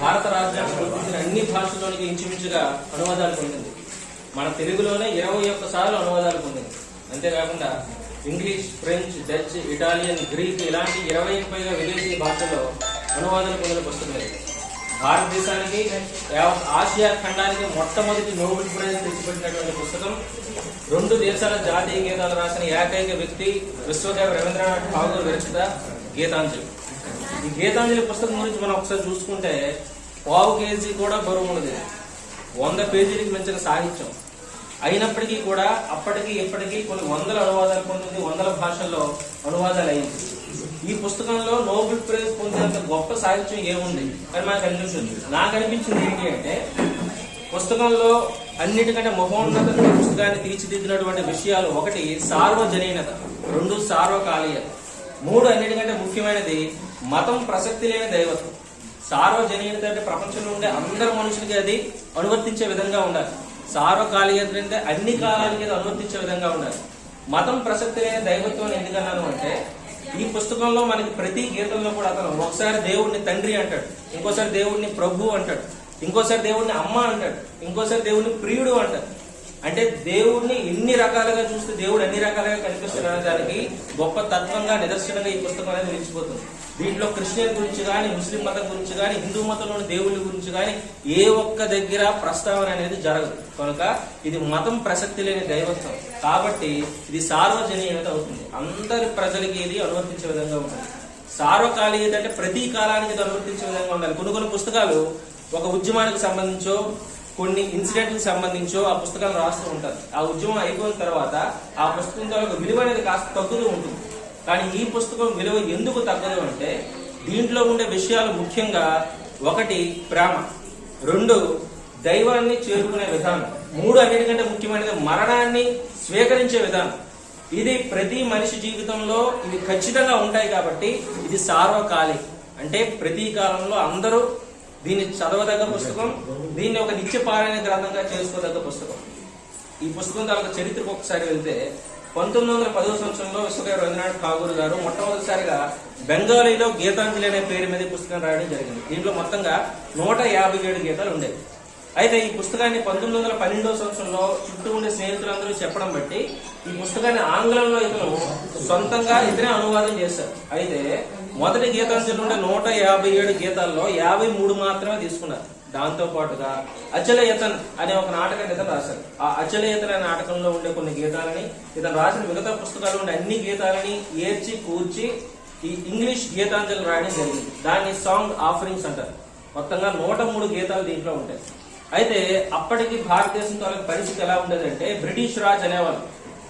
భారత రాజ్యాంగం గుర్తించిన అన్ని భాషల్లోనికి ఇంచుమించుగా అనువాదాలు పొందింది. మన తెలుగులోనే ఇరవై ఒక్క సార్లు అనువాదాలు పొందింది. అంతేకాకుండా English French Dutch Italian Greek ఇలాంటి ఇరవైకి పైగా విదేశీ భాషల్లో అనువాదాలు పొందిన పుస్తకం భారతదేశానికి ఆసియా ఖండానికి మొట్టమొదటి నోబెల్ ప్రైజ్ తెచ్చిపెట్టినటువంటి పుస్తకం. రెండు దేశాల జాతీయ గీతాలు రాసిన ఏకైక వ్యక్తి విశ్వదేవ రవీంద్రనాథ్ ఠాగూర్ విరచిత గీతాంజలి. ఈ గీతాంజలి పుస్తకం గురించి మనం ఒకసారి చూసుకుంటే పావు కేజీ కూడా బరువు ఉన్నది వంద పేజీలకు మించిన సాహిత్యం. అయినప్పటికీ కూడా అప్పటికి ఇప్పటికీ కొన్ని వందల అనువాదాలు పొందింది వందల భాషల్లో అనువాదాలు అయింది ఈ పుస్తకంలో నోబెల్ ప్రైజ్ పొందినంత గొప్ప సాహిత్యం ఏముంది? అని మనకు అనిపించింది. నాకు అనిపించింది ఏంటి అంటే పుస్తకంలో అన్నిటికంటే మహోన్నత పుస్తకాన్ని తీర్చిదిద్దినటువంటి విషయాలు ఒకటి సార్వజనీనత రెండు సార్వకాలీయత మూడు అన్నిటికంటే ముఖ్యమైనది మతం ప్రసక్తి లేని దైవత్వం. సార్వజనీయత అంటే ప్రపంచంలో ఉండే అందరు మనుషులకి అది అనువర్తించే విధంగా ఉండాలి. సార్వకాలీయత అంటే అన్ని కాలాలకి అది అనువర్తించే విధంగా ఉండాలి. మతం ప్రసక్తి లేని దైవత్వం ఎందుకన్నాను అంటే ఈ పుస్తకంలో మనకి ప్రతి గీతంలో కూడా అతను ఒకసారి దేవుడిని తండ్రి అంటాడు ఇంకోసారి దేవుడిని ప్రభు అంటాడు ఇంకోసారి దేవుడిని అమ్మ అంటాడు ఇంకోసారి దేవుడిని ప్రియుడు అంటాడు. అంటే దేవుడిని ఎన్ని రకాలుగా చూస్తే దేవుడు అన్ని రకాలుగా కనిపిస్తున్నాడు దానికి గొప్ప తత్వంగా నిదర్శనంగా ఈ పుస్తకం అనేది నిలిచిపోతుంది. దీంట్లో క్రిస్టియన్ గురించి కానీ ముస్లిం మతం గురించి కానీ హిందూ మతంలోని దేవుళ్ళ గురించి కానీ ఏ ఒక్క దగ్గర ప్రస్తావన అనేది జరగదు. కనుక ఇది మతం ప్రసక్తి లేని దైవత్వం. కాబట్టి ఇది సార్వజనీయత అవుతుంది అందరి ప్రజలకి ఇది అనువర్తించే విధంగా ఉంటుంది. సార్వకాలీయత అంటే ప్రతి కాలానికి ఇది అనువర్తించే విధంగా ఉండాలి. కొన్ని కొన్ని పుస్తకాలు ఒక ఉద్యమానికి సంబంధించో కొన్ని ఇన్సిడెంట్లకు సంబంధించో ఆ పుస్తకాలు రాస్తూ ఉంటారు. ఆ ఉద్యమం అయిపోయిన తర్వాత ఆ పుస్తకం తాలూకు విలువ అనేది కాస్త తగ్గుతూ ఉంటుంది. కానీ ఈ పుస్తకం విలువ ఎందుకు తగ్గదు అంటే దీంట్లో ఉండే విషయాలు ముఖ్యంగా ఒకటి ప్రేమ. రెండు దైవాన్ని చేరుకునే విధానం. మూడు అన్నిటికంటే ముఖ్యమైనది మరణాన్ని స్వీకరించే విధానం. ఇది ప్రతి మనిషి జీవితంలో ఇవి ఖచ్చితంగా ఉంటాయి కాబట్టి ఇది సార్వకాలిక. అంటే ప్రతి కాలంలో అందరూ దీన్ని చదవదగ్గ పుస్తకం దీన్ని ఒక నిత్యపారాయణ గ్రంథంగా చేసుకోదగ్గ పుస్తకం. ఈ పుస్తకం తాలూకా చరిత్రకు ఒకసారి వెళ్తే పంతొమ్మిది వందల పదవ సంవత్సరంలో విశ్వకవి రవీంద్రనాథ్ ఠాగూర్ గారు మొట్టమొదటిసారిగా బెంగాలీలో గీతాంజలి అనే పేరు మీద పుస్తకం రాయడం జరిగింది. దీంట్లో మొత్తంగా నూట యాభై ఏడు గీతాలు ఉండేవి. అయితే ఈ పుస్తకాన్ని పంతొమ్మిది వందల పన్నెండవ సంవత్సరంలో చుట్టూ ఉండే స్నేహితులందరూ చెప్పడం బట్టి ఈ పుస్తకాన్ని ఆంగ్లంలో ఇతను సొంతంగా ఇతనే అనువాదం చేశారు. అయితే మొదటి గీతాంజలి ఉండే నూట యాభై ఏడు గీతాల్లో యాభై మూడు మాత్రమే తీసుకున్నారు. దాంతో పాటుగా అచలయతన్ అనే ఒక నాటకాన్ని ఇతను రాశారు. ఆ అచలయతన్ అనే నాటకంలో ఉండే కొన్ని గీతాలని ఇతను రాసిన మిగతా పుస్తకాలు ఉండే అన్ని గీతాలని ఏర్చి కూర్చి ఈ ఇంగ్లీష్ గీతాంజలి రాయడం జరిగింది. దాన్ని సాంగ్ ఆఫరింగ్స్ అంటారు. మొత్తంగా నూట మూడు గీతాలు దీంట్లో ఉంటాయి. అయితే అప్పటికి భారతదేశం వాళ్ళకి పరిస్థితి ఎలా ఉండేదంటే బ్రిటిష్ రాజ్ అనేవాళ్ళు.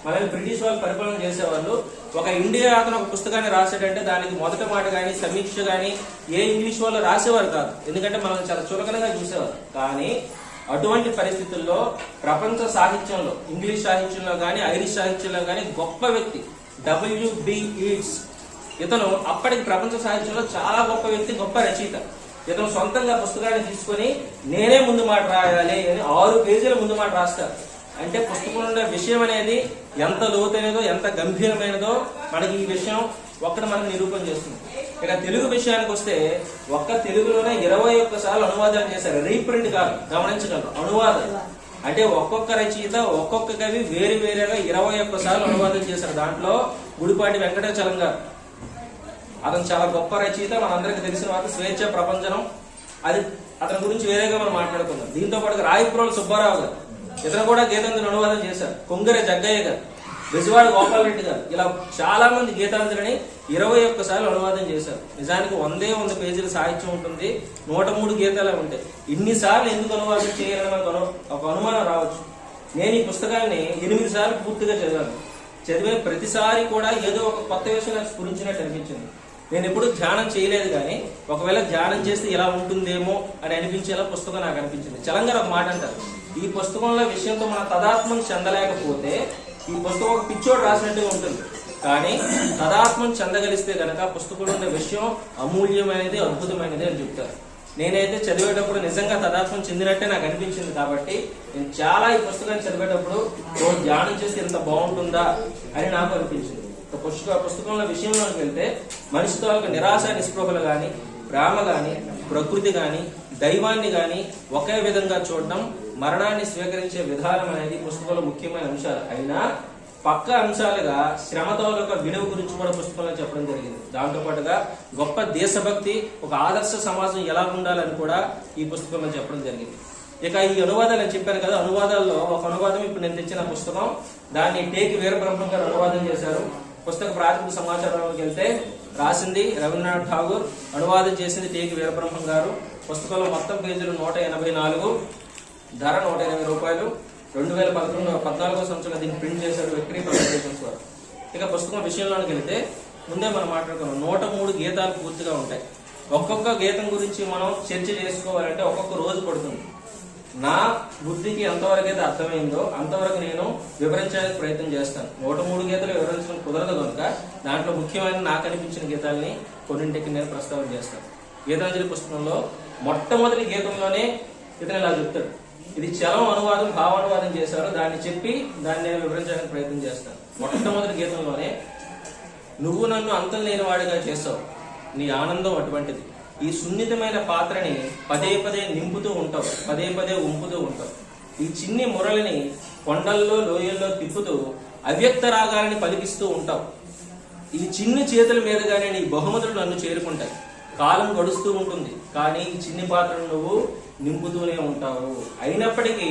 మనల్ని బ్రిటిష్ వాళ్ళు పరిపాలన చేసేవాళ్ళు. ఒక ఇండియా అతను ఒక పుస్తకాన్ని రాసాడంటే దానికి మొదటి మాట కానీ సమీక్ష కానీ ఏ ఇంగ్లీష్ వాళ్ళు రాసేవారు కాదు. ఎందుకంటే మనల్ని చాలా చులకనగా చూసేవారు. కానీ అటువంటి పరిస్థితుల్లో ప్రపంచ సాహిత్యంలో ఇంగ్లీష్ సాహిత్యంలో కానీ ఐరిష్ సాహిత్యంలో కానీ గొప్ప వ్యక్తి డబ్ల్యూబిఈడ్స్ ఇతను అప్పటికి ప్రపంచ సాహిత్యంలో చాలా గొప్ప వ్యక్తి గొప్ప రచయిత. ఇతను సొంతంగా పుస్తకాన్ని తీసుకొని నేనే ముందు మాట రాయాలి అని ఆరు పేజీల ముందు మాట రాస్తారు. అంటే పుస్తకంలో ఉండే విషయం అనేది ఎంత లోతైనదో ఎంత గంభీరమైనదో మనకి ఈ విషయం ఒక్కటి మనకు నిరూపణ చేస్తుంది. ఇక తెలుగు విషయానికి వస్తే ఒక్క తెలుగులోనే ఇరవై ఒక్క సార్లు అనువాదం చేశారు. రీప్రింట్ కాదు గమనించగలరు. అనువాదం. అంటే ఒక్కొక్క రచయిత ఒక్కొక్క కవి వేరు వేరేగా ఇరవై ఒక్క సార్లు అనువాదం చేశారు. దాంట్లో గుడిపాటి వెంకటాచలం గారు అతను చాలా గొప్ప రచయిత మనందరికీ తెలిసిన వారు స్వేచ్ఛ ప్రపంచనం అది అతని గురించి వేరేగా మనం మాట్లాడుకుందాం. దీంతో పాటు రాయపురోలు సుబ్బారావు గారు ఇతను కూడా గీతాంజలి అనువాదం చేశారు. కొంగరే జగ్గయ్య గారు బెజవాడ గోపాల్ రెడ్డి గారు. ఇలా చాలా మంది గీతాంజలిని ఇరవై ఒక్కసార్లు అనువాదం చేశారు. నిజానికి వందే వంద పేజీల సాహిత్యం ఉంటుంది. నూట మూడు గీతాలే ఉంటాయి. ఇన్నిసార్లు ఎందుకు అనువాదం చేయాలని మనకు ఒక అనుమానం రావచ్చు. నేను ఈ పుస్తకాన్ని ఎనిమిది సార్లు పూర్తిగా చదివాను. చదివే ప్రతిసారి కూడా ఏదో ఒక కొత్త విషయం నాకు స్ఫురించినట్టు అనిపించింది. నేను ఎప్పుడు ధ్యానం చేయలేదు కానీ ఒకవేళ ధ్యానం చేస్తే ఇలా ఉంటుందేమో అని అనిపించేలా పుస్తకం నాకు అనిపించింది. చలంగారు ఒక మాట అంటారు. ఈ పుస్తకంలో విషయంతో మన తదాత్మం చెందలేకపోతే ఈ పుస్తకం ఒక పిచ్చోడు రాసినట్టుగా ఉంటుంది. కానీ తదాత్మం చెందగలిస్తే కనుక పుస్తకంలో ఉన్న విషయం అమూల్యమైనది అద్భుతమైనది అని చెప్తారు. నేనైతే చదివేటప్పుడు నిజంగా తదాత్మం చెందినట్టే నాకు అనిపించింది కాబట్టి నేను చాలా ఈ పుస్తకాన్ని చదివేటప్పుడు ధ్యానం చేస్తే ఎంత బాగుంటుందా అని నాకు అనిపించింది. పుస్తక పుస్తకంలో విషయంలోకి వెళ్తే మనిషితో ఒక నిరాశ నిస్పృహలు గాని ప్రేమ గాని ప్రకృతి గాని దైవాన్ని గాని ఒకే విధంగా చూడడం మరణాన్ని స్వీకరించే విధానం అనేది పుస్తకంలో ముఖ్యమైన అంశాలు. అయినా పక్క అంశాలుగా శ్రమతో ఒక విలువ గురించి కూడా పుస్తకంలో చెప్పడం జరిగింది. దాంతో పాటుగా గొప్ప దేశభక్తి ఒక ఆదర్శ సమాజం ఎలా ఉండాలని కూడా ఈ పుస్తకంలో చెప్పడం జరిగింది. ఇక ఈ అనువాదాలు నేను చెప్పాను కదా అనువాదాల్లో ఒక అనువాదం ఇప్పుడు నేను తెచ్చిన పుస్తకం. దాన్ని టేక్ వీరబ్రహ్మం గారు అనువాదం చేశారు. పుస్తక ప్రాథమిక సమాచారంలోకి వెళ్తే రాసింది రవీంద్రనాథ్ ఠాగూర్. అనువాదం చేసింది టేకి వీరబ్రహ్మం గారు. పుస్తకంలో మొత్తం పేజీలు నూట ఎనభై నాలుగు. ధర నూట ఎనభై రూపాయలు. రెండు వేల పదకొండు పద్నాలుగో సంవత్సరంలో దీన్ని ప్రింట్ చేశారు విక్టరీ పబ్లికేషన్స్ వారు ఇక పుస్తకం విషయంలోకి వెళితే ముందే మనం మాట్లాడుకున్నాం. నూట మూడు గీతాలు పూర్తిగా ఉంటాయి. ఒక్కొక్క గీతం గురించి మనం చర్చ చేసుకోవాలంటే ఒక్కొక్క రోజు పడుతుంది. నా బుద్ధికి ఎంతవరకు అయితే అర్థమైందో అంతవరకు నేను వివరించడానికి ప్రయత్నం చేస్తాను. నూట మూడు గీతలు వివరించడం కుదరదు కనుక దాంట్లో ముఖ్యమైన నాకు అనిపించిన గీతాలని కొన్నింటికి నేను ప్రస్తావన చేస్తాను. గీతాంజలి పుస్తకంలో మొట్టమొదటి గీతంలోనే ఇతను ఇలా చెప్తాడు. ఇది చలం అనువాదం భావానువాదం చేశారు. దాన్ని చెప్పి దాన్ని నేను వివరించడానికి ప్రయత్నం చేస్తాను. మొట్టమొదటి గీతంలోనే నువ్వు నన్ను అంతం లేని వాడిగా చేసావు. నీ ఆనందం అటువంటిది. ఈ సున్నితమైన పాత్రని పదే పదే నింపుతూ ఉంటావు పదే పదే ఉంపుతూ ఉంటావు. ఈ చిన్ని మురళిని కొండల్లో లోయల్లో తిప్పుతూ అవ్యక్త రాగాలని పలికిస్తూ ఉంటావు. ఈ చిన్ని చేతుల మీదుగానే నీ బహుమతులు నన్ను చేరుకుంటాయి. కాలం గడుస్తూ ఉంటుంది కానీ ఈ చిన్ని పాత్రను నువ్వు నింపుతూనే ఉంటావు. అయినప్పటికీ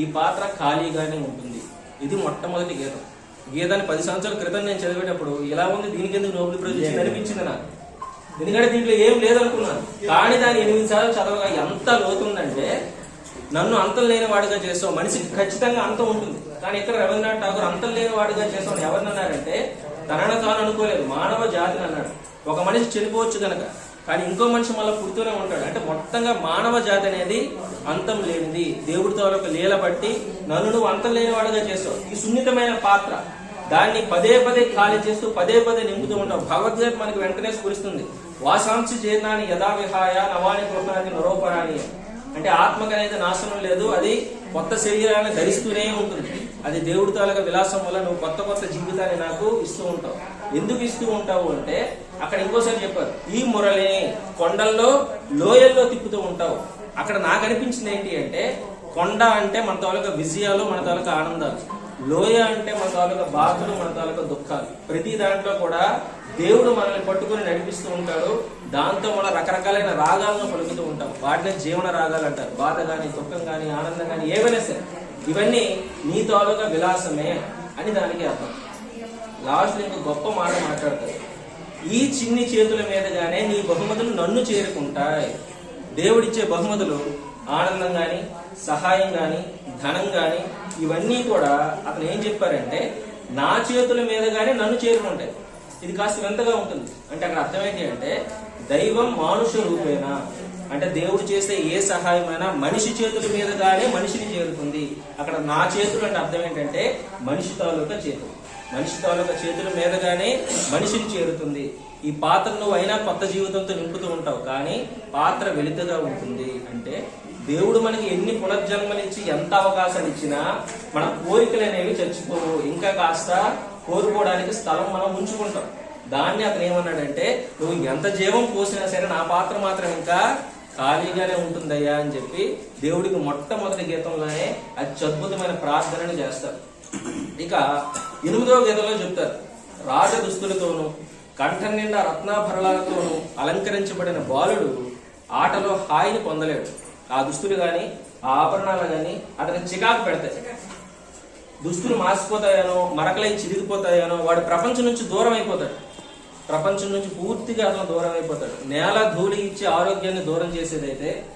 ఈ పాత్ర ఖాళీగానే ఉంటుంది. ఇది మొట్టమొదటి గీతం. గీతాన్ని పది సంవత్సరాల క్రితం నేను చదివేటప్పుడు ఇలా ఉంది దీనికి ఎందుకు నోబెల్ ప్రైజ్ అనిపించింది నాకు. ఎందుకంటే దీంట్లో ఏం లేదనుకున్నాను. కానీ దాని ఎనిమిది సార్లు చదవగా ఎంత లోతుందంటే నన్ను అంతం లేని వాడిగా చేస్తావు. మనిషికి ఖచ్చితంగా అంతం ఉంటుంది. కానీ ఇక్కడ రవీంద్రనాథ్ ఠాగూర్ అంతం లేని వాడిగా చేస్తావు ఎవరినన్నారంటే తనను తాను అనుకోలేదు. మానవ జాతిని అన్నాడు. ఒక మనిషి చనిపోవచ్చు కనుక కానీ ఇంకో మనిషి మళ్ళీ పుడుతూనే ఉంటాడు. అంటే మొత్తంగా మానవ జాతి అనేది అంతం లేనిది. దేవుడితో ఒక లీల బట్టి నన్ను నువ్వు అంతం లేని వాడుగా చేస్తావు. ఈ సున్నితమైన పాత్ర దాన్ని పదే పదే ఖాళీ చేస్తూ పదే పదే నింపుతూ ఉంటావు. భగవద్గీత మనకు వెంటనే స్ఫురిస్తుంది. వాసాంశ జీర్ణాన్ని యథా విహాయ నవాని గృహాన్ని నరోపరాణి అంటే ఆత్మకి అనేది నాశనం లేదు అది కొత్త శరీరాన్ని ధరిస్తూనే ఉంటుంది. అది దేవుడి తాలూకా విలాసం వల్ల నువ్వు కొత్త కొత్త జీవితాన్ని నాకు ఇస్తూ ఉంటావు. ఎందుకు ఇస్తూ ఉంటావు అంటే అక్కడ ఇంకోసారి చెప్పారు ఈ మురళిని కొండల్లో లోయల్లో తిప్పుతూ ఉంటావు. అక్కడ నాకు అనిపించింది ఏంటి అంటే కొండ అంటే మన తాలూకా విజయాలు మన తాలూకా ఆనందాలు. లోయ అంటే మన తాలూకా బాధలు మన తాలూకా దుఃఖాలు. ప్రతి దాంట్లో కూడా దేవుడు మనల్ని పట్టుకుని నడిపిస్తూ ఉంటాడు. దాంతో మనం రకరకాలైన రాగాలను పలుకుతూ ఉంటాం. వాటిని జీవన రాగాలు అంటారు. బాధ కానీ దుఃఖం కానీ ఆనందం కానీ ఏవైనా సరే. ఇవన్నీ నీ తాలూకా విలాసమే అని దానికి అర్థం. లాస్ట్ ఇంకో గొప్ప మాట మాట్లాడతారు. ఈ చిన్ని చేతుల మీదగానే నీ బహుమతులు నన్ను చేరుకుంటాయి. దేవుడిచ్చే బహుమతులు ఆనందం కానీ సహాయం కానీ ధనం కానీ ఇవన్నీ కూడా అతను ఏం చెప్పారంటే నా చేతుల మీదగానే నన్ను చేరుకుంటాయి. ఇది కాస్త వింతగా ఉంటుంది. అంటే అక్కడ అర్థం ఏంటి అంటే దైవం మానుష రూపేనా? అంటే దేవుడు చేసే ఏ సహాయమైనా మనిషి చేతుల మీదగానే మనిషిని చేరుతుంది అక్కడ నా చేతులు అంటే అర్థం ఏంటంటే మనిషి తాలూకా చేతులు. మనిషి తాలూకా చేతుల మీదగానే మనిషిని చేరుతుంది. ఈ పాత్ర నువ్వు అయినా కొత్త జీవితంతో నింపుతూ ఉంటావు. కానీ పాత్ర వెలితగా ఉంటుంది. అంటే దేవుడు మనకి ఎన్ని పునర్జన్మనిచ్చి ఎంత అవకాశాలు ఇచ్చినా మన కోరికలు అనేవి చచ్చిపోవు. ఇంకా కాస్త కోరుకోవడానికి స్థలం మనం ఉంచుకుంటాం. దాన్ని అతను ఏమన్నాడంటే నువ్వు ఎంత జీవం పోసినా సరే నా పాత్ర మాత్రం ఇంకా ఖాళీగానే ఉంటుందయ్యా అని చెప్పి దేవుడికి మొట్టమొదటి గీతంలోనే అత్యద్భుతమైన ప్రార్థనలు చేస్తారు. ఇక ఎనిమిదవ గీతంలో చెప్తారు రాజ దుస్తులతోనూ కంఠం నిండా రత్నాభరణాలతోనూ అలంకరించబడిన బాలుడు ఆటలో హాయిని పొందలేడు. ఆ దుస్తులు గాని ఆ ఆభరణాలు గాని అతనికి చికాకు పెడతాయి. దుస్తులు మాసిపోతాయనో మరకలై చిరిగిపోతాయనో వాడు ప్రపంచం నుంచి దూరం అయిపోతాడు. ప్రపంచం నుంచి పూర్తిగా అతను దూరం అయిపోతాడు. నేల ధూళి ఇచ్చి ఆరోగ్యాన్ని దూరం చేసేదైతే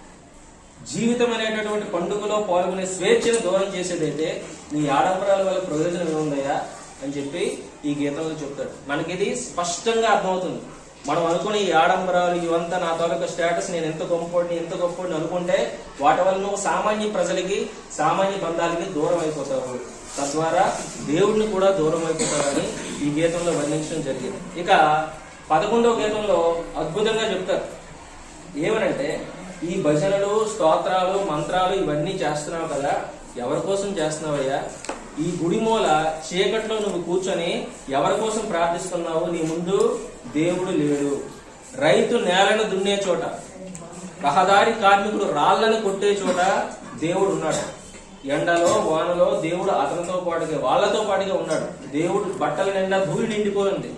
జీవితం అనేటటువంటి పండుగలో పాల్గొనే స్వేచ్ఛను దూరం చేసేదైతే నీ ఆడంబరాల వల్ల ప్రయోజనం ఏముందయ్యా అని చెప్పి ఈ గీతంలో చెప్తాడు. మనకిది స్పష్టంగా అర్థమవుతుంది. మనం అనుకునే ఈ ఆడంబరాలు ఇవంతా నా తాలూకా స్టేటస్ నేను ఎంత గొప్పని ఎంత గొప్పని అనుకుంటే వాటి వల్ల నువ్వు సామాన్య ప్రజలకి సామాన్య బంధాలకి దూరం అయిపోతావు. తద్వారా దేవుడిని కూడా దూరం అయిపోతావని ఈ గీతంలో వర్ణించడం జరిగింది. ఇక పదకొండవ గీతంలో అద్భుతంగా చెప్తారు. ఏమనంటే ఈ భజనలు స్తోత్రాలు మంత్రాలు ఇవన్నీ చేస్తున్నావు కదా ఎవరి కోసం చేస్తున్నావయ్యా? ఈ గుడి మూల చీకట్లో నువ్వు కూర్చొని ఎవరి కోసం ప్రార్థిస్తున్నావు నీ ముందు దేవుడు లేడు. రైతు నేలను దున్నే చోట రహదారి కార్మికుడు రాళ్ళను కొట్టే చోట దేవుడు ఉన్నాడు. ఎండలో వానలో దేవుడు అతనితో పాటుగా వాళ్ళతో పాటుగా ఉన్నాడు. దేవుడు బట్టల నిండా ధూళి నిండిపోయింది.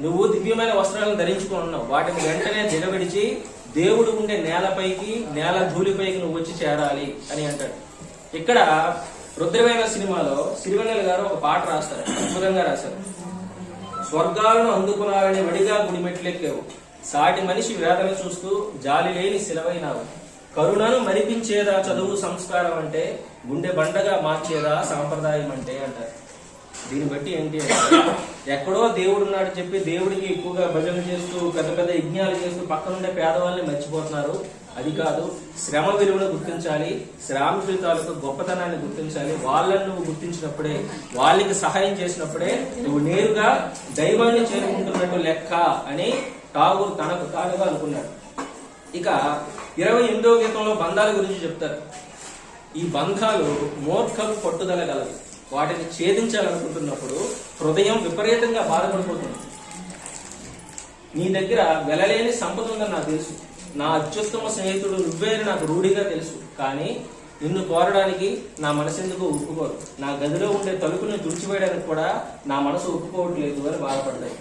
నువ్వు దివ్యమైన వస్త్రాలను ధరించుకొని ఉన్నావు. వాటిని వెంటనే దిగబిడిచి దేవుడు ఉండే నేలపైకి నేల ధూళిపైకి నువ్వు వచ్చి చేరాలి అని అంటాడు. ఇక్కడ రుద్రమైన సినిమాలో సిరివెన్నెల గారు ఒక పాట రాస్తారు. అద్భుతంగా రాశారు. స్వర్గాలను అందుకున్నారని వడిగా గుడిమెట్లెక్కావు. సాటి మనిషి వేదన చూస్తూ జాలి లేని సిలవైనావు కరుణను మరిపించేదా చదువు సంస్కారం అంటే గుండె బండగా మార్చేదా సాంప్రదాయం అంటే అంటారు. దీన్ని బట్టి ఏంటి అంటే ఎక్కడో దేవుడు ఉన్నాడు చెప్పి దేవుడికి ఎక్కువగా భజన చేస్తూ పెద్ద పెద్ద యజ్ఞాలు చేస్తూ పక్కనుండే పేదవాళ్ళని మర్చిపోతున్నారు. అది కాదు శ్రమ విలువను గుర్తించాలి శ్రామికుల తాలూకు గొప్పతనాన్ని గుర్తించాలి వాళ్ళని నువ్వు గుర్తించినప్పుడే వాళ్ళకి సహాయం చేసినప్పుడే నువ్వు నేరుగా దైవాన్ని చేరుకుంటున్నట్టు లెక్క అని ఠాగూర్ తనకు తానుగా అనుకున్నాడు. ఇక ఇరవై ఎనిమిదవ గీతంలో బంధాల గురించి చెప్తారు. ఈ బంధాలు మూర్ఖం పట్టుదల గలవి వాటిని ఛేదించాలనుకుంటున్నప్పుడు హృదయం విపరీతంగా బాధపడిపోతుంది. నీ దగ్గర వెలలేని సంపద ఉందని నాకు తెలుసు. నా అత్యుత్తమ స్నేహితుడు నువ్వే నాకు రూఢిగా తెలుసు. కానీ నిన్ను కోరడానికి నా మనసు ఎందుకు ఒప్పుకోరు. నా గదిలో ఉండే తలుపుని తుడిచివేయడానికి కూడా నా మనసు ఒప్పుకోవట్లేదు అని బాధపడతాయి.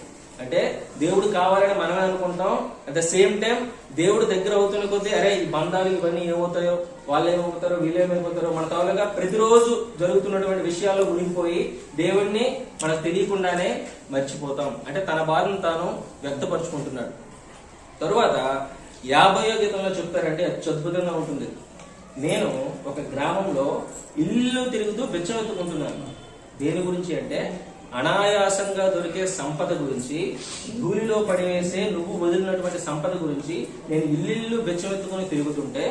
అంటే దేవుడు కావాలని మనమే అనుకుంటాం. అట్ ద సేమ్ టైం దేవుడు దగ్గర అవుతున్న కొద్దీ అరే ఈ బంధాలు ఇవన్నీ ఏమవుతాయో వాళ్ళు ఏమవుతారో వీళ్ళు ఏమైపోతారో మన తాలూగా ప్రతిరోజు జరుగుతున్నటువంటి విషయాల్లో మునిగిపోయి దేవుణ్ణి మనకు తెలియకుండానే మర్చిపోతాం. అంటే తన బాధను తాను వ్యక్తపరుచుకుంటున్నాడు. తరువాత యాభయో గీతంలో చెప్తారంటే అత్యద్భుతంగా ఉంటుంది. నేను ఒక గ్రామంలో ఇల్లు తిరుగుతూ బెచ్చమెత్తుకుంటున్నాను. దేని గురించి అంటే అనాయాసంగా దొరికే సంపద గురించి ధూళిలో పడివేసే నువ్వు వదిలినటువంటి సంపద గురించి నేను ఇల్లు బెచ్చమెత్తుకుని తిరుగుతుంటే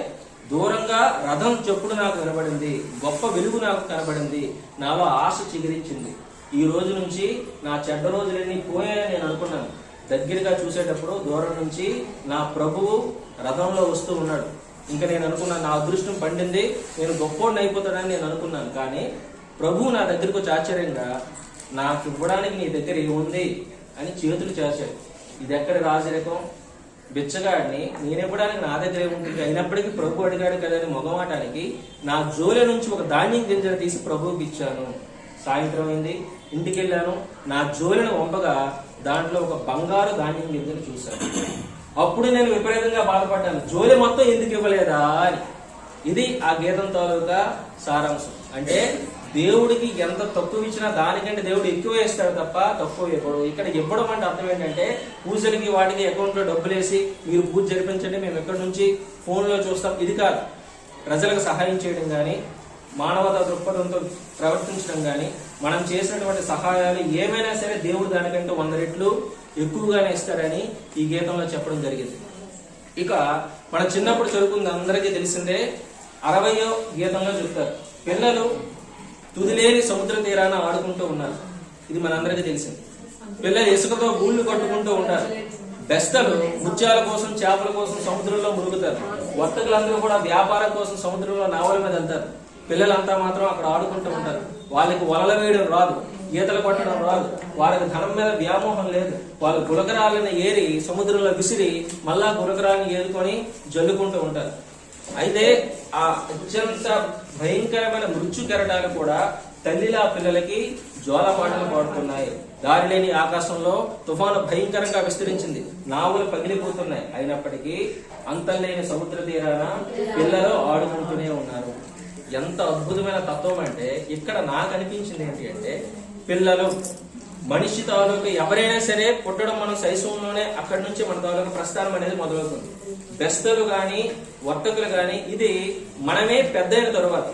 దూరంగా రథం చెప్పుడు నాకు కనబడింది గొప్ప వెలుగు నాకు కనబడింది నాలో ఆశ చిగురించింది. ఈ రోజు నుంచి నా చెడ్డ రోజులన్నీ పోయాయని నేను అనుకున్నాను. దగ్గరగా చూసేటప్పుడు దూరం నుంచి నా ప్రభువు రథంలో వస్తూ ఉన్నాడు. ఇంకా నేను అనుకున్నాను నా అదృష్టం పండింది నేను గొప్పోడిని అయిపోతానని నేను అనుకున్నాను. కానీ ప్రభువు నా దగ్గరకు వచ్చి ఆశ్చర్యంగా నాకు ఇవ్వడానికి నీ దగ్గర ఏముంది? అని చేతులు చేశాడు. ఇది ఎక్కడ రాజరికం బిచ్చగాడిని నేను ఇవ్వడానికి నా దగ్గర ఏముంటుంది? అయినప్పటికీ ప్రభు అడిగాడు కదా అని మొగమాటానికి నా జోలె నుంచి ఒక ధాన్యం గింజలు తీసి ప్రభువుకి ఇచ్చాను. సాయంత్రం అయింది ఇంటికి వెళ్ళాను నా జోలెను వంపగా దాంట్లో ఒక బంగారు ధాన్యం గింజలు చూశాను అప్పుడు నేను విపరీతంగా బాధపడ్డాను. జోలి మొత్తం ఎందుకు ఇవ్వలేదా అని. ఇది ఆ గీతం తాలూకా సారాంశం. అంటే దేవుడికి ఎంత తక్కువ ఇచ్చినా దానికంటే దేవుడు ఎక్కువ వేస్తాడు తప్ప తక్కువ ఇవ్వడు. ఇక్కడ ఇవ్వడం అంటే అర్థం ఏంటంటే పూజలకి వాటికి అకౌంట్లో డబ్బులు వేసి మీరు పూజ జరిపించండి మేము ఎక్కడి నుంచి ఫోన్లో చూస్తాం. ఇది కాదు. ప్రజలకు సహాయం చేయడం కానీ మానవతా దృక్పథంతో ప్రవర్తించడం కానీ మనం చేసినటువంటి సహాయాలు ఏమైనా సరే దేవుడు దానికంటే వంద రెట్లు ఎక్కువగానే ఇస్తాడని ఈ గీతంలో చెప్పడం జరిగింది. ఇక మన చిన్నప్పుడు చదువుకుంది అందరికీ తెలిసిందే అరవయో గీతంలో చెప్తారు. పిల్లలు తుదిలేని సముద్ర తీరాన ఆడుకుంటూ ఉన్నారు. ఇది మనందరికీ తెలిసింది. పిల్లలు ఇసుకతో గూళ్ళు కట్టుకుంటూ ఉంటారు. బెస్తలు ముత్యాల కోసం చేపల కోసం సముద్రంలో మునుగుతారు వర్తకులందరూ కూడా వ్యాపారం కోసం సముద్రంలో నావల మీద వెళ్తారు. పిల్లలంతా మాత్రం అక్కడ ఆడుకుంటూ ఉంటారు. వాళ్ళకి వలల వేయడం రాదు ఈతలు కొట్టడం రాదు. వాళ్ళకి ధనం మీద వ్యామోహం లేదు. వాళ్ళు గులకరాలను ఏరి సముద్రంలో విసిరి మళ్ళా గులకరాలను ఏరుకొని జల్లుకుంటూ ఉంటారు. అయితే ఆ అత్యంత భయంకరమైన మృత్యు కెరటాలు కూడా తల్లిలా పిల్లలకి జ్వాల పాటలు పాడుతున్నాయి. దారి లేని ఆకాశంలో తుఫాను భయంకరంగా విస్తరించింది. నావులు పగిలిపోతున్నాయి. అయినప్పటికీ అంతలేని సముద్ర తీరాన పిల్లలు ఆడుకుంటూనే ఉన్నారు. ఎంత అద్భుతమైన తత్వం అంటే ఇక్కడ నాకు అనిపించింది ఏంటి అంటే పిల్లలు మనిషి తాలూకు ఎవరైనా సరే పుట్టడం మన శైశవంలోనే అక్కడి నుంచి మన తాలూకు ప్రస్థానం అనేది మొదలవుతుంది. బెస్తలు కానీ వర్తకులు కానీ ఇది మనమే పెద్దయిన తర్వాత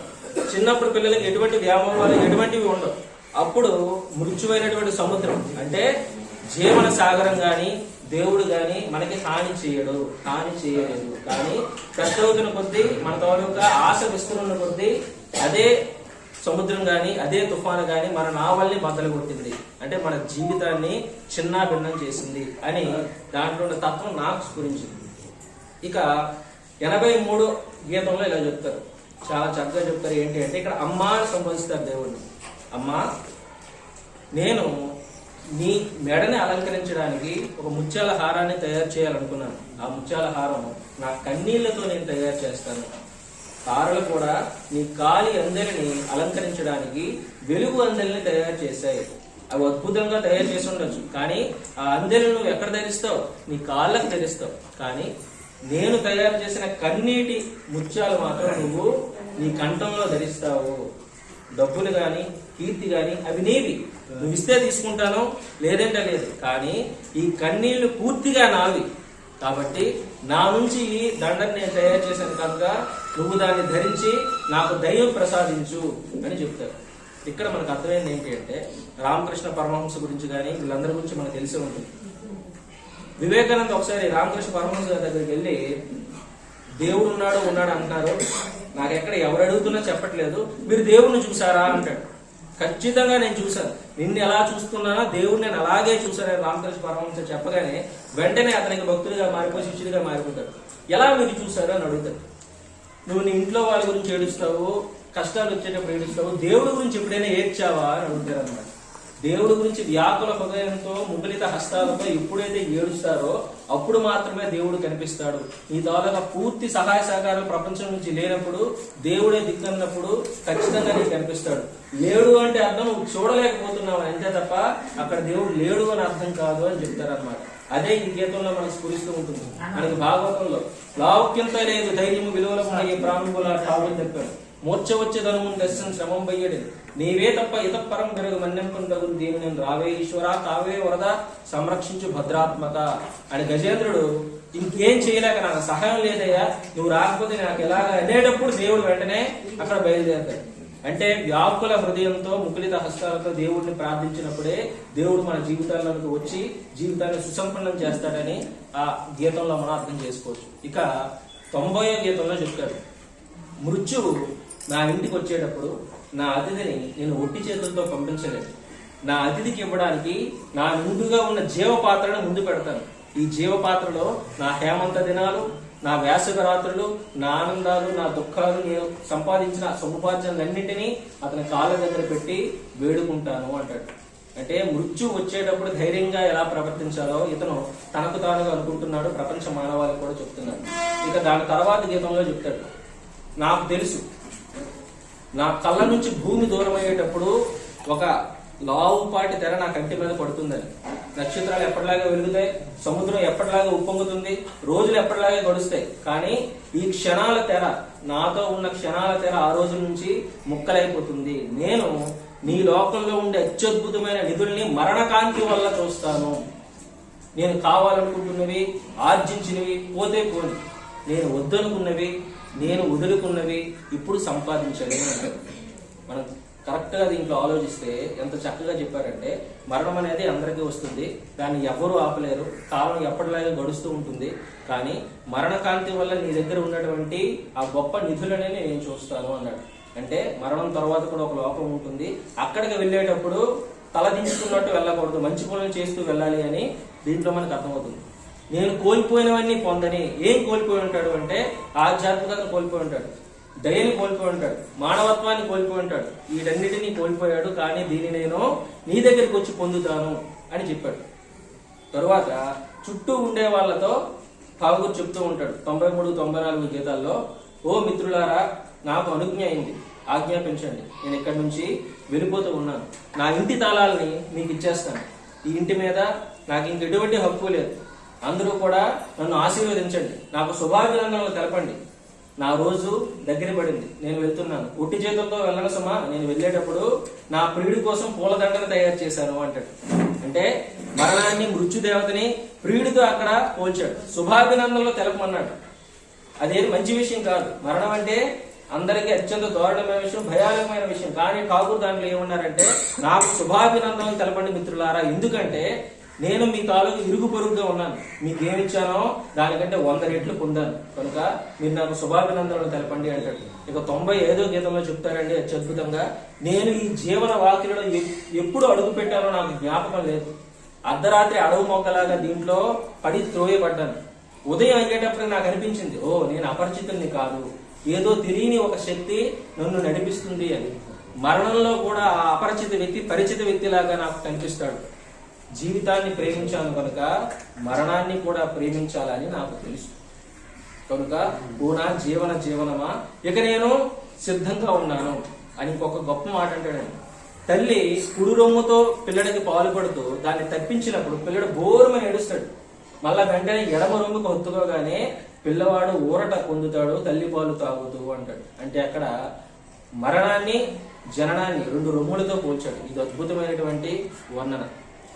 చిన్నప్పుడు పిల్లలకి ఎటువంటి వ్యామోహాలు ఎటువంటివి ఉండవు. అప్పుడు మృత్యువైనటువంటి సముద్రం అంటే జీవన సాగరం కానీ దేవుడు గాని మనకి హాని చేయడు హాని చేయలేదు. కానీ కష్టవుతున్న కొద్దీ మన తాలూకా ఆశ విస్తున్న కొద్దీ అదే సముద్రం గాని అదే తుఫాను గాని మన నావల్ని బద్దలు కొట్టింది అంటే మన జీవితాన్ని చిన్న భిన్నం చేసింది అని దాంట్లో ఉన్న తత్వం నాకు స్ఫురించింది. ఇక ఎనభై మూడు గీతంలో ఇలా చెప్తారు. చాలా చక్కగా చెప్తారు. ఏంటి అంటే ఇక్కడ అమ్మ అని సంబోధిస్తారు దేవుడిని అమ్మ నేను నీ మెడని అలంకరించడానికి ఒక ముత్యాల హారాన్ని తయారు చేయాలనుకున్నాను. ఆ ముత్యాల హారం నా కన్నీళ్ళతో నేను తయారు చేస్తాను. తారలు కూడా నీ కాలి అందరిని అలంకరించడానికి వెలుగు అందరిని తయారు చేశాయి. అవి అద్భుతంగా తయారు చేసి ఉండొచ్చు. కానీ ఆ అందరిని నువ్వు ఎక్కడ ధరిస్తావు? నీ కాళ్ళకు ధరిస్తావు. కానీ నేను తయారు చేసిన కన్నీటి ముత్యాలు మాత్రం నువ్వు నీ కంఠంలో ధరిస్తావు. డబ్బులు కానీ కీర్తి కానీ అవి నీవి. నువ్వు ఇస్తే తీసుకుంటాను లేదంటే లేదు. కానీ ఈ కన్నీళ్ళు పూర్తిగా నావి. కాబట్టి నా నుంచి ఈ దండని నేను తయారు చేశాను కనుక నువ్వు దాన్ని ధరించి నాకు దైవం ప్రసాదించు అని చెప్తారు. ఇక్కడ మనకు అర్థమైంది ఏంటి అంటే రామకృష్ణ పరమహంస గురించి కానీ వీళ్ళందరి గురించి మనకు తెలిసి ఉంటుంది. వివేకానంద ఒకసారి రామకృష్ణ పరమహంస గారి దగ్గరికి వెళ్ళి దేవుడు ఉన్నాడు ఉన్నాడు అంటారు నాకు ఎక్కడ ఎవరు అడుగుతున్నా చెప్పట్లేదు. మీరు దేవుడిని చూసారా అంటాడు. ఖచ్చితంగా నేను చూశాను. నిన్ను ఎలా చూస్తున్నానో దేవుడు నేను అలాగే చూశాను రామకృష్ణ పరమహంస చెప్పగానే వెంటనే అతనికి భక్తుడిగా మారిపోయి శిష్యుడిగా మారిపోతాడు. ఎలా మీరు చూశారో అని అడుగుతాడు. నువ్వు నీ ఇంట్లో వాళ్ళ గురించి ఏడుస్తావు కష్టాలు వచ్చేటప్పుడు ఏడుస్తావు దేవుడి గురించి ఎప్పుడైనా ఏడ్చావా అని అడుగుతారు అన్నమాట. దేవుడి గురించి వ్యాకుల హృదయంతో ముగ్గులిత హస్తాలతో ఎప్పుడైతే ఏడుస్తారో అప్పుడు మాత్రమే దేవుడు కనిపిస్తాడు. ఈ తాలూకా పూర్తి సహాయ సహకారం ప్రపంచం నుంచి లేనప్పుడు దేవుడే దిక్కన్నప్పుడు ఖచ్చితంగా నీకు కనిపిస్తాడు. లేడు అంటే అర్థం నువ్వు చూడలేకపోతున్నావు అంతే తప్ప అక్కడ దేవుడు లేడు అని అర్థం కాదు అని చెప్తారు అనమాట అదే ఈ గీతంలో మనకు స్ఫురిస్తూ ఉంటుంది. మనకి భాగవతంలో లావుక్యంతో లేదు ధైర్యము విలువలకు ఈ ప్రాణుల కావాలని చెప్పాడు. మూర్ఛ వచ్చేదను దర్శనం శ్రమం బయ్యడు నీవే తప్ప ఇతపరం పెరుగు మన్యంపందగు దీని నేను రావే ఈశ్వర తావే వరద సంరక్షించు భద్రాత్మక. అని గజేంద్రుడు ఇంకేం చేయలేక నాకు సహాయం లేదయ్యా నువ్వు రాకపోతే నాకు ఎలాగ అనేటప్పుడు దేవుడు వెంటనే అక్కడ బయలుదేరుతాడు. అంటే వ్యాకుల హృదయంతో ముకులిత హస్తాలతో దేవుడిని ప్రార్థించినప్పుడే దేవుడు మన జీవితాల్లోకి వచ్చి జీవితాన్ని సుసంపన్నం చేస్తాడని ఆ గీతంలో మనం అర్థం చేసుకోవచ్చు. ఇక తొంభై గీతంలో చెప్తాడు. మృత్యువు నా ఇంటికి వచ్చేటప్పుడు నా అతిథిని నేను ఒట్టి చేతులతో పంపించలేదు. నా అతిథికి ఇవ్వడానికి నా ముందుగా ఉన్న జీవపాత్రను ముందు పెడతాను. ఈ జీవపాత్రలో నా హేమంత దినాలు నా వేసవ రాత్రులు నా ఆనందాలు నా దుఃఖాలు నేను సంపాదించిన సముపార్జనలన్నింటినీ అతని కాళ్ళ దగ్గర పెట్టి వేడుకుంటాను అంటాడు. అంటే మృత్యు వచ్చేటప్పుడు ధైర్యంగా ఎలా ప్రవర్తించాలో ఇతను తనకు తానుగా అనుకుంటున్నాడు ప్రపంచ మానవాళికి కూడా చెప్తున్నాడు. ఇక దాని తర్వాత గీతంలో చెప్తాడు. నాకు తెలుసు నా కళ్ళ నుంచి భూమి దూరం అయ్యేటప్పుడు ఒక లావుపాటి తెర నా కంటి మీద పడుతుందని నక్షత్రాలు ఎప్పటిలాగే వెలుగుతాయి సముద్రం ఎప్పటిలాగే ఉప్పొంగుతుంది రోజులు ఎప్పటిలాగే గడుస్తాయి. కానీ ఈ క్షణాల తెర నాతో ఉన్న క్షణాల తెర ఆ రోజు నుంచి ముక్కలైపోతుంది. నేను నీ లోకంలో ఉండే అత్యద్భుతమైన నిధుల్ని మరణకాంతి వల్ల చూస్తాను. నేను కావాలనుకుంటున్నవి ఆర్జించినవి పోతే పోని. నేను వద్దనుకున్నవి నేను వదులుకున్నవి ఇప్పుడు సంపాదించలేను మనం కరెక్ట్గా దీంట్లో ఆలోచిస్తే ఎంత చక్కగా చెప్పారంటే మరణం అనేది అందరికీ వస్తుంది దాన్ని ఎవరు ఆపలేరు కాలం ఎప్పటిలాగే గడుస్తూ ఉంటుంది. కానీ మరణకాంతి వల్ల నీ దగ్గర ఉన్నటువంటి ఆ గొప్ప నిధులనే నేను చూస్తాను అన్నాడు. అంటే మరణం తర్వాత కూడా ఒక లోపం ఉంటుంది. అక్కడికి వెళ్ళేటప్పుడు తల దించుకున్నట్టు వెళ్ళకూడదు మంచి పనులు చేస్తూ వెళ్ళాలి అని దీంట్లో మనకు అర్థమవుతుంది. నేను కోల్పోయినవన్నీ పొందని. ఏం కోల్పోయి ఉంటాడు అంటే ఆధ్యాత్మికతను కోల్పోయి ఉంటాడు దయని కోల్పోయి ఉంటాడు మానవత్వాన్ని కోల్పోయి ఉంటాడు వీటన్నిటినీ కోల్పోయాడు కానీ దీన్ని నేను నీ దగ్గరికి వచ్చి పొందుతాను అని చెప్పాడు. తరువాత చుట్టూ ఉండే వాళ్ళతో ఠాగూర్ చెప్తూ ఉంటాడు. తొంభై మూడు తొంభై నాలుగు గీతాల్లో ఓ మిత్రులారా నాకు అనుజ్ఞ అయింది. ఆజ్ఞాపించండి. నేను ఇక్కడి నుంచి వెళ్ళిపోతూ ఉన్నాను. నా ఇంటి తాళాలని మీకు ఇచ్చేస్తాను. ఈ ఇంటి మీద నాకు ఇంక ఎటువంటి హక్కు లేదు. అందరూ కూడా నన్ను ఆశీర్వదించండి. నాకు శుభాభినందనలు తెలపండి. నా రోజు దగ్గర పడింది. నేను వెళ్తున్నాను. ఒట్టి చేతులతో వెళ్ళను సుమా. నేను వెళ్ళేటప్పుడు నా ప్రియుడి కోసం పూలదండను తయారు చేశాను అంటాడు. అంటే మరణాన్ని మృత్యుదేవతని ప్రియుడితో అక్కడ పోల్చాడు. శుభాభినందనలు తెలపమన్నాడు. అదేం మంచి విషయం కాదు. మరణం అంటే అందరికీ అత్యంత దారుణమైన విషయం భయానకమైన విషయం. కానీ ఠాకూర్ దాంట్లో ఏమన్నారంటే నాకు శుభాభినందనలు తెలపండి మిత్రులారా. ఎందుకంటే నేను మీ తాలూకు ఇరుగు పొరుగుగా ఉన్నాను. మీకు ఏమిచ్చానో దానికంటే వంద రెట్లు పొందాను. కనుక మీరు నాకు శుభాభినందనలు తెలపండి అంటాడు. ఇక తొంభై ఐదో గీతంలో చెప్తారండి అత్యద్భుతంగా నేను ఈ జీవన వాక్యలో ఎప్పుడు అడుగు పెట్టానో నాకు జ్ఞాపకం లేదు. అర్ధరాత్రి అడవు మొక్కలాగా దీంట్లో పడి త్రోయబడ్డాను. ఉదయం అయ్యేటప్పటికి నాకు అనిపించింది ఓ నేను అపరిచితుల్ని కాదు. ఏదో తెలియని ఒక శక్తి నన్ను నడిపిస్తుంది అని. మరణంలో కూడా ఆ అపరిచిత వ్యక్తి పరిచిత వ్యక్తిలాగా నాకు కనిపిస్తాడు. జీవితాన్ని ప్రేమించాను కనుక మరణాన్ని కూడా ప్రేమించాలని నాకు తెలుసు. కనుక పూనా జీవన జీవనమా? ఇక నేను సిద్ధంగా ఉన్నాను అని ఇంకొక గొప్ప మాట అంటాడు తల్లి కుడు రొమ్ముతో పిల్లడికి పాలు పడుతూ దాన్ని తప్పించినప్పుడు పిల్లడు బోరమని ఏడుస్తాడు. మళ్ళా వెంటనే ఎడమ రొమ్ముకు ఒత్తుకోగానే పిల్లవాడు ఊరట పొందుతాడు తల్లి పాలు తాగుతూ అంటాడు. అంటే అక్కడ మరణాన్ని జననాన్ని రెండు రొమ్ములతో పోల్చాడు. ఇది అద్భుతమైనటువంటి వర్ణన.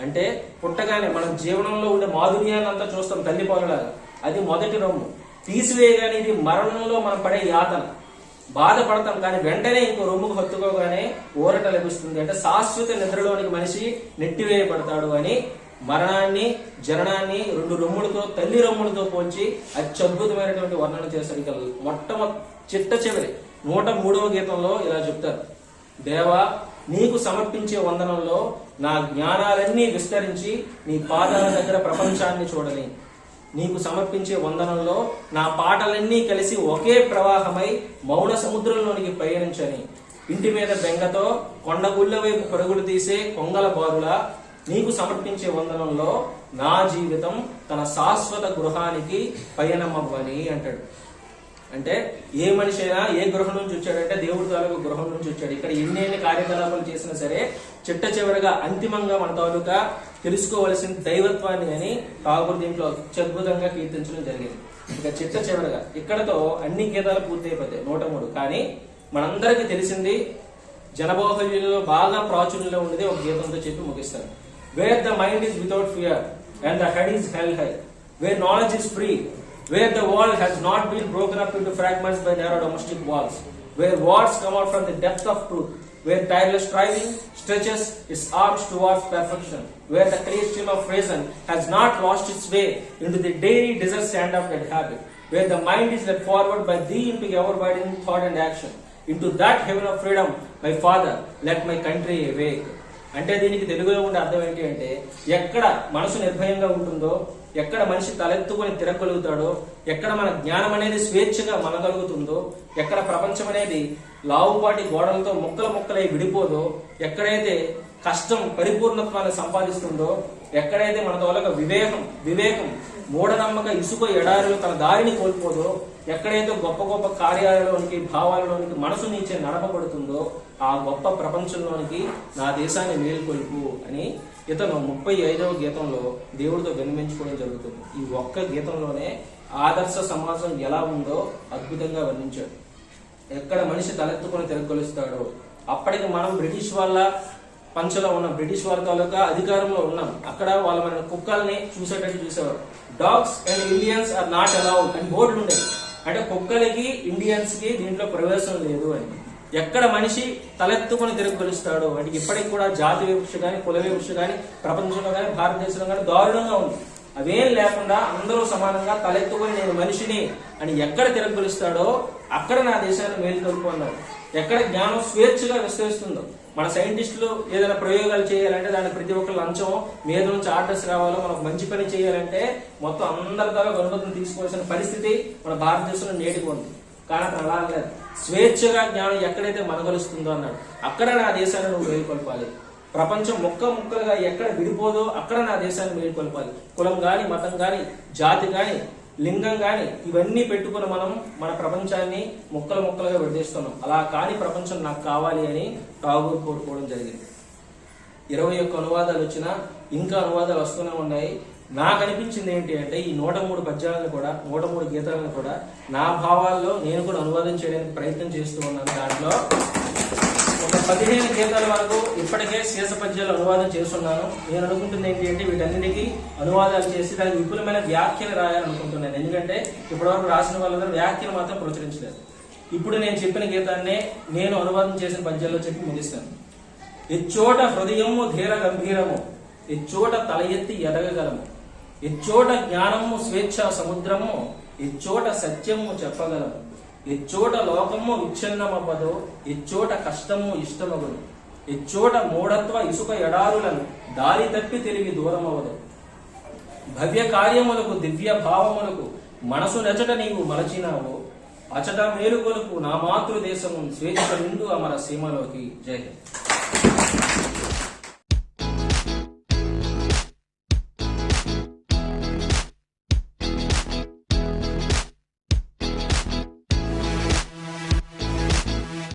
అంటే పుట్టగానే మనం జీవనంలో ఉండే మాధుర్యాన్ని అంతా చూస్తాం తల్లి పాలులాగా అది మొదటి రొమ్ము. తీసివేయగానే ఇది మరణంలో మనం పడే యాతన. బాధపడతాం కానీ వెంటనే ఇంకో రొమ్ముకు హత్తుకోగానే ఊరట లభిస్తుంది. అంటే శాశ్వత నిద్రలోనికి మనిషి నెట్టివేయబడతాడు అని మరణాన్ని జననాన్ని రెండు రొమ్ములతో తల్లి రొమ్ములతో పోల్చి అత్యద్భుతమైనటువంటి వర్ణన చేశారు. ఇక మొట్టమొదటి చిట్ట చివరి నూట మూడవ గీతంలో ఇలా చెప్తారు. దేవా నీకు సమర్పించే వందనంలో నా జ్ఞానాలన్నీ విస్తరించి నీ పాదాల దగ్గర ప్రపంచాన్ని చూడని. నీకు సమర్పించే వందనంలో నా పాటలన్నీ కలిసి ఒకే ప్రవాహమై మౌన సముద్రంలోనికి పయనించని. ఇంటి మీద బెంగతో కొండగుళ్ళ వైపు పరుగులు తీసే కొంగల బారులా నీకు సమర్పించే వందనంలో నా జీవితం తన శాశ్వత గృహానికి పయనమవ్వని అంటాడు. అంటే ఏ మనిషి అయినా ఏ గృహం నుంచి వచ్చాడంటే దేవుడి తాలూకు గృహం నుంచి వచ్చాడు. ఇక్కడ ఎన్ని ఎన్ని కార్యకలాపాలు చేసినా సరే చిట్ట చివరిగా అంతిమంగా మన తాలూకా తెలుసుకోవలసిన దైవత్వాన్ని అని ఠాగూర్ దీంట్లో అత్యద్భుతంగా కీర్తించడం జరిగింది. ఇక చిట్ట చివరిగా ఇక్కడతో అన్ని గీతాలు పూర్తయిపోతాయి నూట మూడు. కానీ మనందరికీ తెలిసింది జనబోహల్యంలో బాగా ప్రాచుర్యంలో ఉండేది ఒక గీతంతో చెప్పి ముగిస్తారు where the mind is without fear and the head is held high where knowledge is free where the world has not been broken up into fragments by narrow domestic walls, where words come out from the depth of truth, where tireless striving stretches its arms towards perfection, where the clear stream of reason has not lost its way into the daily desert sand of dead habit, where the mind is led forward by thee into ever-widening thought and action, into that heaven of freedom, my Father, let my country awake. అంటే దీనికి తెలుగులో ఉండే అర్థం ఏంటి అంటే ఎక్కడ మనసు నిర్భయంగా ఉంటుందో ఎక్కడ మనిషి తలెత్తుకొని తిరగలుగుతాడో ఎక్కడ మన జ్ఞానం అనేది స్వేచ్ఛగా మనగలుగుతుందో ఎక్కడ ప్రపంచం అనేది లావుపాటి గోడలతో ముక్కల ముక్కలై విడిపోదో ఎక్కడైతే కష్టం పరిపూర్ణత్వాన్ని సంపాదిస్తుందో ఎక్కడైతే మన తోలక వివేకం వివేకం మూఢనమ్మక ఇసుక ఎడారిలో తన దారిని కోల్పోదో ఎక్కడైతే గొప్ప గొప్ప కార్యాలలోనికి భావాలలోనికి మనసు నీచే నడపబడుతుందో ఆ గొప్ప ప్రపంచంలోనికి నా దేశాన్ని మేల్కొల్పు అని ఇతను ముప్పై ఐదవ గీతంలో దేవుడితో విన్నవించుకోవడం జరుగుతుంది. ఈ ఒక్క గీతంలోనే ఆదర్శ సమాజం ఎలా ఉందో అద్భుతంగా వర్ణించాడు. ఎక్కడ మనిషి తలెత్తుకొని తిరగొలుస్తాడో అప్పటికి మనం బ్రిటిష్ వాళ్ళ పంచలో ఉన్నాం బ్రిటిష్ వాళ్ళ తాలూకా అధికారంలో ఉన్నాం. అక్కడ వాళ్ళ మన కుక్కల్ని చూసేటట్టు చూసేవారు. Dogs and Indians are not allowed అని బోర్డులు ఉండేవి. అంటే కుక్కలకి ఇండియన్స్కి దీంట్లో ప్రవేశం లేదు అని. ఎక్కడ మనిషి తలెత్తుకొని తిరగలుస్తాడో అంటే ఇప్పటికి కూడా జాతి వివక్ష కానీ కుల వివక్ష కానీ ప్రపంచంలో కానీ భారతదేశంలో కానీ దారుణంగా ఉంది. అవేం లేకుండా అందరూ సమానంగా తలెత్తుకొని నేను మనిషిని అని ఎక్కడ తిరగలుస్తాడో అక్కడ నా దేశాన్ని మేలు అన్నారు. ఎక్కడ జ్ఞానం స్వేచ్ఛగా విస్తరిస్తుందో. మన సైంటిస్టులు ఏదైనా ప్రయోగాలు చేయాలంటే దాని ప్రతి ఒక్క లంచం మీద నుంచి ఆర్డర్స్ రావాలో మనకు మంచి పని చేయాలంటే మొత్తం అందరి ద్వారా తీసుకోవాల్సిన పరిస్థితి మన భారతదేశంలో నేటికి ఉంది. కానీ అతను అలా లేదు స్వేచ్ఛగా జ్ఞానం ఎక్కడైతే మనగలుస్తుందో అన్నాడు. అక్కడ నా దేశాన్ని నువ్వు మేలుకొల్పాలి. ప్రపంచం ముక్క ముక్కలుగా ఎక్కడ విడిపోదో అక్కడ నా దేశాన్ని మేలుకొల్పాలి. కులం కానీ మతం కానీ జాతి కానీ లింగం కానీ ఇవన్నీ పెట్టుకుని మనం మన ప్రపంచాన్ని ముక్కలు ముక్కలుగా విడదీస్తున్నాం. అలా కాని ప్రపంచం నాకు కావాలి అని టాగూర్ కోరుకోవడం జరిగింది. ఇరవై ఒక్క అనువాదాలు వచ్చినా ఇంకా అనువాదాలు వస్తూనే ఉన్నాయి. నాకు అనిపించింది ఏంటి అంటే ఈ నూట మూడు పద్యాలను కూడా నూట మూడు గీతాలను కూడా నా భావాల్లో నేను కూడా అనువాదం చేయడానికి ప్రయత్నం చేస్తూ ఉన్నాను. దాంట్లో ఒక పదిహేను గీతాల వరకు ఇప్పటికే శేష పద్యాలు అనువాదం చేస్తున్నాను. నేను అనుకుంటుంది ఏంటి అంటే వీటన్నిటికీ అనువాదాలు చేసి దానికి విపులమైన వ్యాఖ్యలు రాయాలనుకుంటున్నాను. ఎందుకంటే ఇప్పటివరకు రాసిన వాళ్ళందరూ వ్యాఖ్యలు మాత్రం ప్రచురించలేదు ఇప్పుడు నేను చెప్పిన గీతాన్నే నేను అనువాదం చేసిన పద్యాల్లో చెప్పి ముగిస్తాను. ఎచ్చోట హృదయము ధీర గంభీరము ఎచ్చోట తల ఎత్తి ఎదగగలము ఎచ్చోట జ్ఞానము స్వేచ్ఛ సముద్రము ఎచ్చోట సత్యము చెప్పగలము. ఎచ్చోట లోకము విచ్ఛిన్నమవ్వదో ఎచ్చోట కష్టము ఇష్టమగును. ఎచ్చోట మూఢత్వ ఇసుక ఎడారులను దారి తప్పి తిరిగి దూరమవ్వదు. భవ్య కార్యములకు దివ్య భావములకు మనసు నచట నీవు మలచినావో. అచట మేలుకొలుపు నా మాతృదేశము స్వేచ్ఛ నిండు అమర సీమలోకి. జయ